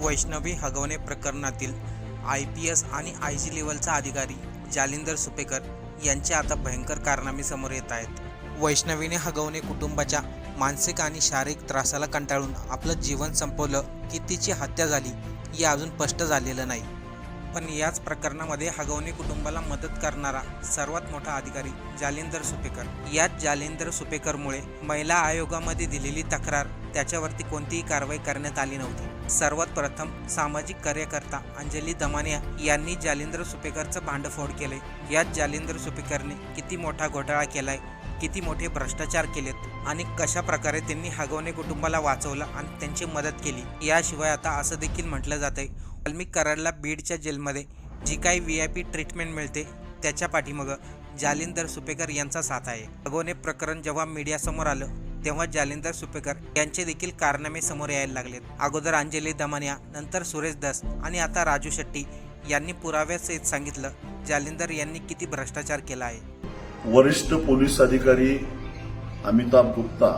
वैष्णवी हगवणे प्रकरणातील I P S आणि I G लेवलचा अधिकारी जालिंदर सुपेकर यांचे आता भयंकर कारनामे समोर येत आहेत. वैष्णवीने हगवणे कुटुंबाच्या मानसिक आणि शारीरिक त्रासाला कंटाळून आपलं जीवन संपवलं की तिची हत्या झाली हे अजून स्पष्ट झालेलं नाही. पण याच प्रकरणामध्ये हगवणे कुटुंबाला मदत करणारा सर्वात मोठा अधिकारी जालिंदर सुपेकर. याच जालिंदर सुपेकरमुळे महिला आयोगामध्ये दिलेली तक्रार त्याच्यावरती कोणतीही कारवाई करण्यात आली नव्हती. सर्वात प्रथम सामाजिक कार्यकर्ता अंजली दमानिया यांनी जालिंद्र सुपेकरचं भांडफोड केले यात जालिंद्र सुपेकरने किती मोठा घोटाळा केलाय किती मोठे भ्रष्टाचार केलेत आणि कशा प्रकारे त्यांनी हगवणे कुटुंबाला वाचवलं आणि त्यांची मदत केली याशिवाय आता असं देखील म्हटलं जातंय. वाल्मिक कराडला बीडच्या जेलमध्ये जी काही व्ही आय पी ट्रीटमेंट मिळते त्याच्या पाठीमागं जालिंदर सुपेकर यांचा साथ आहे. हगवणे प्रकरण जेव्हा मीडियासमोर आलं तेव्हा जालिंदर सुपेकर यांचे देखील कारनामे समोर यायला लागलेत. अगोदर अंजली दमानिया नंतर सुरेश दस आणि आता राजू शेट्टी यांनी पुराव्यासहित सांगितलं जालिंदर यांनी किती भ्रष्टाचार केला आहे? वरिष्ठ पोलीस अधिकारी अमिताभ गुप्ता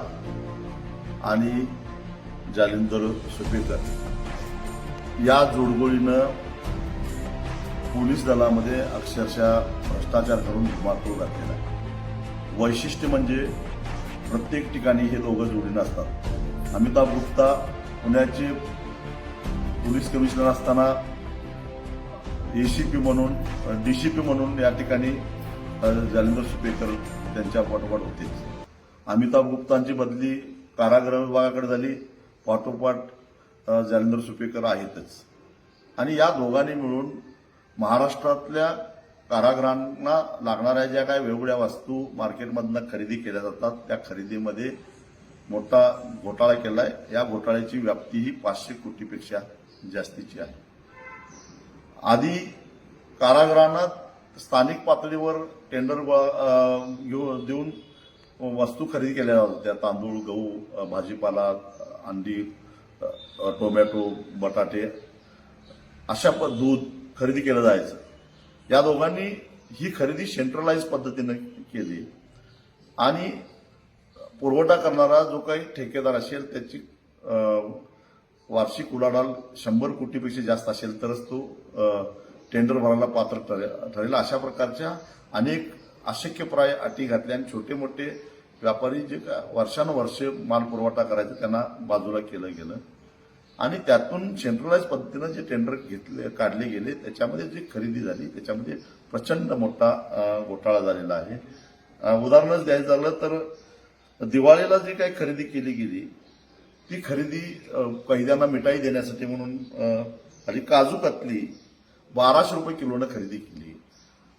आणि जालिंदर सुपेकर या जोडगोळीनं पोलीस दलामध्ये अक्षरशः भ्रष्टाचार करून धुमाकूळ घातलेला आहे. वैशिष्ट्य म्हणजे प्रत्येक ठिकाणी हे दोघं जोडीनं असतात. अमिताभ गुप्ता पुण्याचे पोलीस कमिशनर असताना एसीपी म्हणून डीसीपी म्हणून या ठिकाणी जालिंदर सुपेकर त्यांच्या पाठोपाठ होते. अमिताभ गुप्तांची बदली कारागृह विभागाकडे झाली. पाठोपाठ जालिंदर सुपेकर आहेतच. आणि या दोघांनी मिळून महाराष्ट्रातल्या कारागृहांना लागणाऱ्या ज्या काही वेगवेगळ्या वस्तू मार्केटमधनं खरेदी केल्या जातात त्या खरेदीमध्ये मोठा घोटाळा केलाय. या घोटाळ्याची व्याप्ती ही पाचशे कोटीपेक्षा जास्तीची आहे. आधी कारागृहांना स्थानिक पातळीवर टेंडर व- देऊन वस्तू खरेदी केल्या जात होत्या तांदूळ गहू भाजीपाला अंडी टोमॅटो बटाटे अशा प- दूध खरेदी केलं जायचं. या दोघांनी ही खरेदी सेंट्रलाइज पद्धतीनं केली. आणि पुरवठा करणारा जो काही ठेकेदार असेल त्याची वार्षिक उलाढाल शंभर कोटीपेक्षा जास्त असेल तरच तो टेंडर भरायला पात्र ठरेल. अशा प्रकारच्या अनेक अशक्यप्राय अटी घातल्या आणि छोटे मोठे व्यापारी जे का वर्षानुवर्ष माल पुरवठा करायचा त्यांना बाजूला केलं गेलं. आणि त्यातून सेंट्रलाइज पद्धतीनं जे टेंडर घेतले काढले गेले त्याच्यामध्ये जी खरेदी झाली त्याच्यामध्ये प्रचंड मोठा घोटाळा झालेला आहे. उदाहरणच द्यायचं झालं तर दिवाळीला जी काही खरेदी केली गेली ती खरेदी कैद्यांना मिठाई देण्यासाठी म्हणून आणि काजू कतली बाराशे रुपये किलोनं खरेदी केली.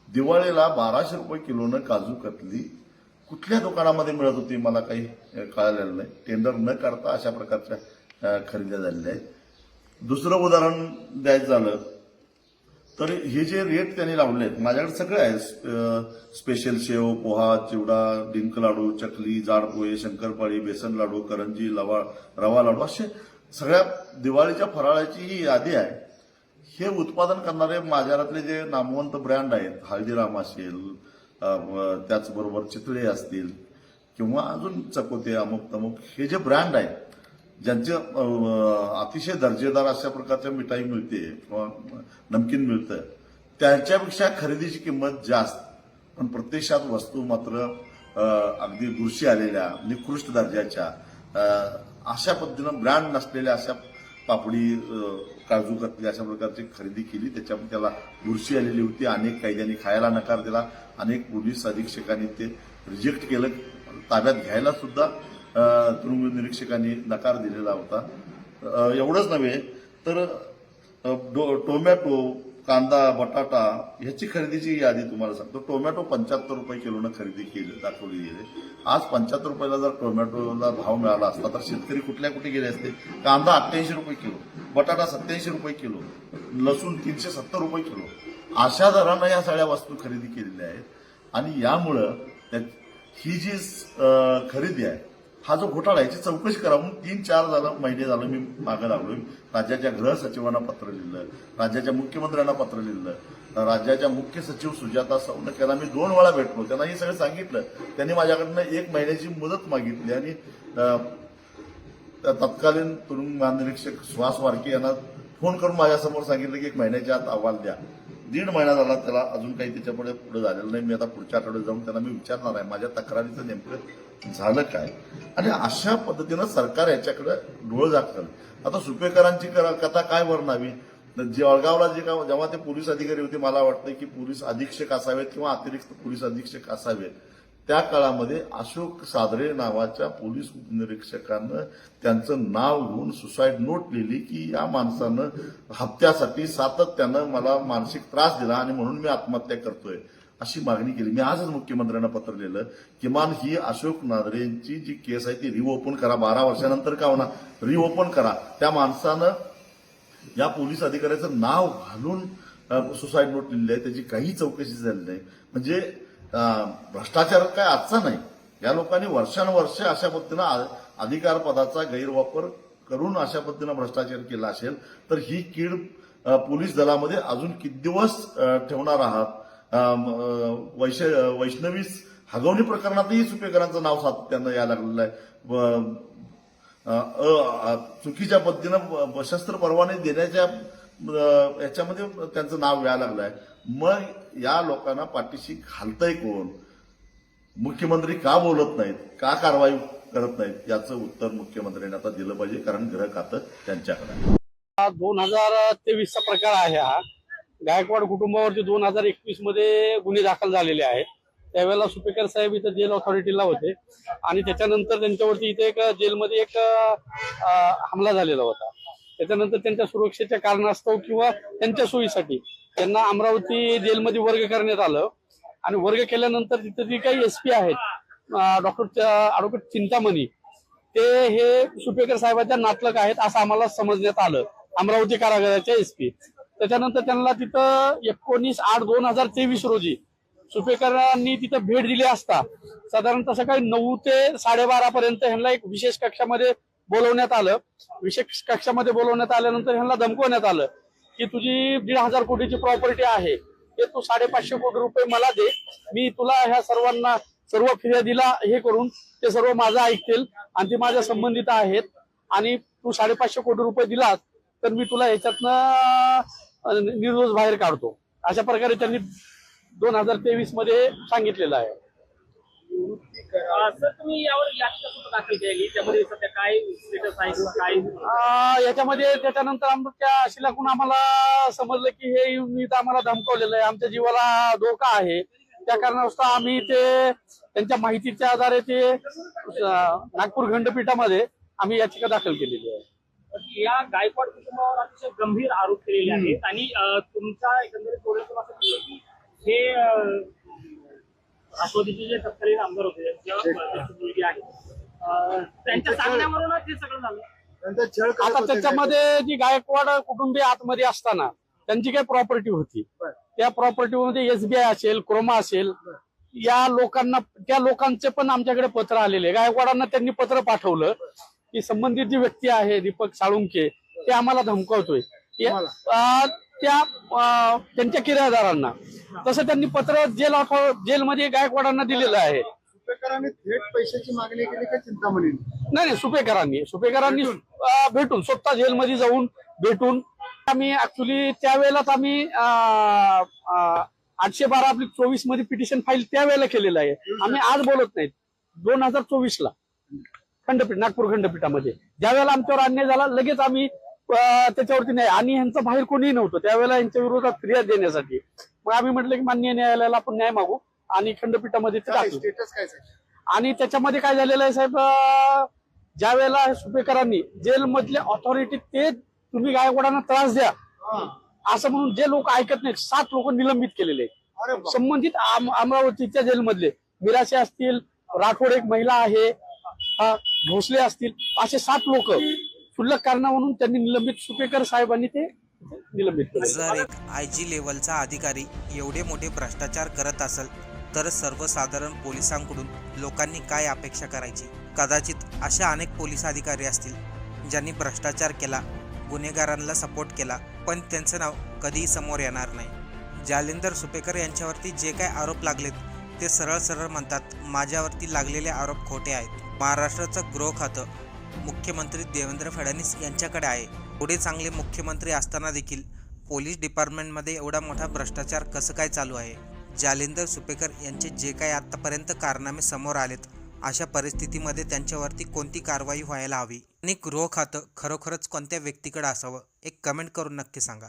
दिवाळीला बाराशे रुपये किलोनं काजू कतली कुठल्या दुकानामध्ये मिळत होती मला काही कळालेलं नाही. टेंडर न करता अशा प्रकारच्या खरेदी झालेल्या आहेत दुसरं उदाहरण द्यायचं झालं तर हे जे रेट त्यांनी लावले आहेत माझ्याकडे सगळे आहे स्पेशल शेव पोहा चिवडा डिंक लाडू चकली जाड पोहे शंकरपाळी बेसन लाडू करंजी लवा रवा लाडू असे सगळ्या दिवाळीच्या फराळाची ही यादी आहे. हे उत्पादन करणारे बाजारातले जे नामवंत ब्रँड आहेत हळदीराम असेल त्याचबरोबर चितळे असतील किंवा अजून चकोते अमुक तमुक हे जे ब्रँड आहेत ज्यांचे अतिशय दर्जेदार अशा प्रकारच्या मिठाई मिळते किंवा नमकीन मिळतं त्यांच्यापेक्षा खरेदीची किंमत जास्त. पण प्रत्यक्षात वस्तू मात्र अगदी बुरशी आलेल्या निकृष्ट दर्जाच्या अशा पद्धतीनं ब्रँड नसलेल्या अशा पापडी काजू कतली अशा प्रकारची खरेदी केली त्याच्यामुळे त्याला बुरशी आलेली होती. अनेक कैद्यांनी खायला नकार दिला. अनेक पोलीस अधीक्षकांनी ते रिजेक्ट केलं. ताब्यात घ्यायला सुद्धा तृणमूल तुरुंग निरीक्षकांनी नकार दिलेला होता. एवढंच नव्हे तर डो- टोमॅटो कांदा बटाटा ह्याची खरेदीची यादी तुम्हाला सांगतो. टोमॅटो पंच्याहत्तर रुपये किलोनं खरेदी केली दाखवली गेली. आज पंच्याहत्तर रुपयाला जर टोमॅटोला भाव मिळाला असता तर शेतकरी कुठल्या कुठे गेले असते? कांदा अठ्ठ्याऐंशी रुपये किलो बटाटा सत्याऐंशी रुपये किलो लसूण तीनशे सत्तर रुपये किलो. अशा दरानं या सगळ्या वस्तू खरेदी केलेल्या आहेत. आणि यामुळं त्या- ही जी खरेदी आहे हा जो घोटाळा आहे याची चौकशी करा. म्हणून तीन चार झालं महिने झालं मी मागं लागलोय. राज्याच्या गृह सचिवांना पत्र लिहिलं राज्याच्या मुख्यमंत्र्यांना पत्र लिहिलं राज्याच्या मुख्य सचिव सुजाता सौनक यांना मी दोन वेळा भेटलो. त्यांना हे सगळं सांगितलं. त्यांनी माझ्याकडनं एक महिन्याची मुदत मागितली आणि तत्कालीन तुरुंग महानिरीक्षक सुहास वारके यांना फोन करून माझ्यासमोर सांगितलं की एक महिन्याच्या आत अहवाल द्या. दीड महिना झाला त्याला अजून काही त्याच्यापुढे पुढे झालेलं नाही. मी आता पुढच्या आठवड्यात जाऊन त्यांना मी विचारणार आहे माझ्या तक्रारीचं नेमकं झालं काय? आणि अशा पद्धतीनं सरकार याच्याकडे डोळ दाखल आता सुपेकरांची करा- कथा काय वर्णावी? जळगावला जे का जेव्हा ते पोलीस अधिकारी होते मला वाटतं की पोलीस अधीक्षक असावेत किंवा अतिरिक्त पोलीस अधीक्षक असावेत. त्या काळामध्ये अशोक सादरे नावाच्या पोलीस उपनिरीक्षकानं त्यांचं नाव घेऊन सुसाईड नोट लिहिली की या माणसानं हप्त्यासाठी सातत्यानं मला मानसिक त्रास दिला आणि म्हणून मी आत्महत्या करतोय अशी मागणी केली. मी आजच मुख्यमंत्र्यांना पत्र लिहिलं किमान ही अशोक नादरेंची जी केस आहे ती रिओपन करा बारा वर्षानंतर का होणार रिओपन करा. त्या माणसानं या पोलीस अधिकाऱ्याचं नाव घालून सुसाईड नोट लिहिली आहे. त्याची काही चौकशी झाली नाही. म्हणजे भ्रष्टाचार काय आजचा नाही. या लोकांनी वर्षानुवर्ष अशा पद्धतीनं अधिकार पदाचा गैरवापर करून अशा पद्धतीनं भ्रष्टाचार केला असेल तर ही कीड पोलीस दलामध्ये अजून किती दिवस ठेवणार आहात? वैश वैष्णवी हगवणी प्रकरणातही सुपेकरांचं नाव सातत्यानं यायला लागलेलं आहे. अ, चुकीच्या पद्धतीनं शस्त्र परवाने देण्याच्या याच्यामध्ये त्यांचं नाव यायला लागलं आहे मग या लोकांना पाठीशी घालतंय कोण? मुख्यमंत्री का बोलत नाहीत? का कारवाई करत नाहीत? याचं उत्तर मुख्यमंत्र्यांनी आता दिलं पाहिजे कारण गृह खातं त्यांच्याकडे दोन हजार तेवीसचा प्रकार आहे हा. गायकवाड कुटुंबावरती दोन हजार एकवीसमध्ये गुन्हे दाखल झालेले आहेत. त्यावेळेला सुपेकर साहेब इथं जेल ऑथॉरिटीला होते. आणि त्याच्यानंतर त्यांच्यावरती इथे एक जेलमध्ये एक हमला झालेला होता. त्याच्यानंतर त्यांच्या सुरक्षेच्या कारणास्तव किंवा त्यांच्या सोयीसाठी त्यांना अमरावती जेलमध्ये वर्ग करण्यात आलं. आणि वर्ग केल्यानंतर तिथे जी काही एस पी आहेत डॉक्टर ॲडव्होकेट चिंतामणी ते हे सुपेकर साहेबांच्या नातलक आहेत असं आम्हाला समजण्यात आलं. अमरावती कारागृहाच्या एसपी त्याच्यानंतर त्यांना तिथं एकोणीस आठ दोन हजार तेवीस रोजी सुपेकरांनी तिथं भेट दिली असता. साधारणतः सकाळी नऊ ते साडेबारा पर्यंत ह्यांना एक विशेष कक्षामध्ये बोलवण्यात आलं. विशेष कक्षामध्ये बोलवण्यात आल्यानंतर ह्यांना धमकवण्यात आलं की तुझी दीड हजार कोटीची प्रॉपर्टी आहे. ते तू साडेपाचशे कोटी रुपये मला दे. मी तुला ह्या सर्वांना सर्व फिर्यादीला हे करून ते सर्व माझं ऐकतील आणि ते माझ्या संबंधित आहेत. आणि तू साडेपाचशे कोटी रुपये दिलास तर मी तुला ह्याच्यातनं निर्दोष बाहेर काढतो. अशा प्रकारे त्यांनी दोन हजार तेवीसमध्ये सांगितलेलं आहे. सर. तुम्ही यावर याचिका सुद्धा दाखल केली त्यामध्ये सध्या काय स्टेटस आहे किंवा काय अं, याच्यामध्ये त्याच्यानंतर आमच्या शिलाकून आम्हाला समजलं की हे इथं आम्हाला धमकवलेलं आहे. आमच्या जीवाला धोका आहे. त्या कारणास्तव आम्ही ते त्यांच्या माहितीच्या आधारे ते अं, नागपूर खंडपीठामध्ये आम्ही याचिका दाखल केलेली आहे. या गायकवाड कुटुंबावर अतिशय गंभीर आरोप केलेले आहेत. आणि अं, तुमचा एकंदरीत असं की हे अं, राष्ट्रवादीचे जे तत्कालीन आमदार होते. जेव्हा मुलगी आहे. अं, त्यांच्या सांगण्यावरूनच हे सगळं झालं. आता त्याच्यामध्ये जी गायकवाड कुटुंबीय आतमध्ये असताना त्यांची काही प्रॉपर्टी होती. त्या प्रॉपर्टीमध्ये एसबीआय असेल क्रोमा असेल या लोकांना त्या लोकांचे पण आमच्याकडे पत्र आलेले. गायकवाडांना त्यांनी पत्र पाठवलं की संबंधित जी व्यक्ती आहे दीपक साळुंके ते आम्हाला धमकावतोय. या- अं, त्या त्यांच्या किरायदारांना. तसं त्यांनी पत्र जेल जेलमध्ये गायकवाडांना दिलेलं आहे. सुपेकरांनी थेट पैशाची मागणी केली का चिंतामणी? नाही नाही सुपेकरांनी. सुपेकरांनी भेटून? स्वतः जेलमध्ये जाऊन भेटून आम्ही ऍक्च्युली त्यावेळेलाच आम्ही आठशे बारा आपली चोवीसमध्ये पिटिशन फाईल त्यावेळेला केलेलं आहे. आम्ही आज बोलत नाहीत. दोन हजार चोवीस ला खंडपीठ नागपूर खंडपीठामध्ये. ज्यावेळेला आमच्यावर अन्याय झाला लगेच आम्ही त्याच्यावरती नाही आणि यांचं बाहेर कोणीही नव्हतं त्यावेळेला यांच्या विरोधात फिर्याद देण्यासाठी मग आम्ही म्हटलं की मान्य न्यायालयाला आपण न्याय मागू आणि खंडपीठामध्ये ते टाकू? आणि त्याच्यामध्ये काय झालेलं आहे साहेब ज्या वेळेला सुपेकरांनी जेलमधले ऑथॉरिटी ते तुम्ही गायकवाडांना त्रास द्या. असं म्हणून जे लोक ऐकत नाहीत सात लोक निलंबित केलेले. संबंधित अमरावतीच्या जेलमधले मिराशे असतील राठोड एक महिला आहे हा, भोसले असतील असे सात लोक क्षुल्लक कारणा म्हणून त्यांनी निलंबित सुपेकर साहेबांनी ते निलंबित केले. जर एक आय जी लेवलचा अधिकारी एवढे मोठे भ्रष्टाचार करत असेल तर सर्वसाधारण पोलिसांकडून लोकांनी काय अपेक्षा करायची? कदाचित अशा अनेक पोलीस अधिकारी असतील ज्यांनी भ्रष्टाचार केला गुन्हेगारांना सपोर्ट केला पण त्यांचं नाव कधीही समोर येणार नाही. जालिंदर सुपेकर यांच्यावरती जे काय आरोप लागलेत ते सरळ सरळ म्हणतात माझ्यावरती लागलेले आरोप खोटे आहेत. महाराष्ट्राचं गृह खातं मुख्यमंत्री देवेंद्र फडणवीस यांच्याकडे आहे. एवढे चांगले मुख्यमंत्री असताना देखील पोलीस डिपार्टमेंटमध्ये एवढा मोठा भ्रष्टाचार कसं काय चालू आहे? जालिंदर सुपेकर यांचे जे काय आत्तापर्यंत कारनामे समोर आलेत अशा परिस्थितीमध्ये त्यांच्यावरती कोणती कारवाई व्हायला हवी? आणि गृह खातं खरोखरच कोणत्या व्यक्तीकडे असावं? एक कमेंट करून नक्की सांगा.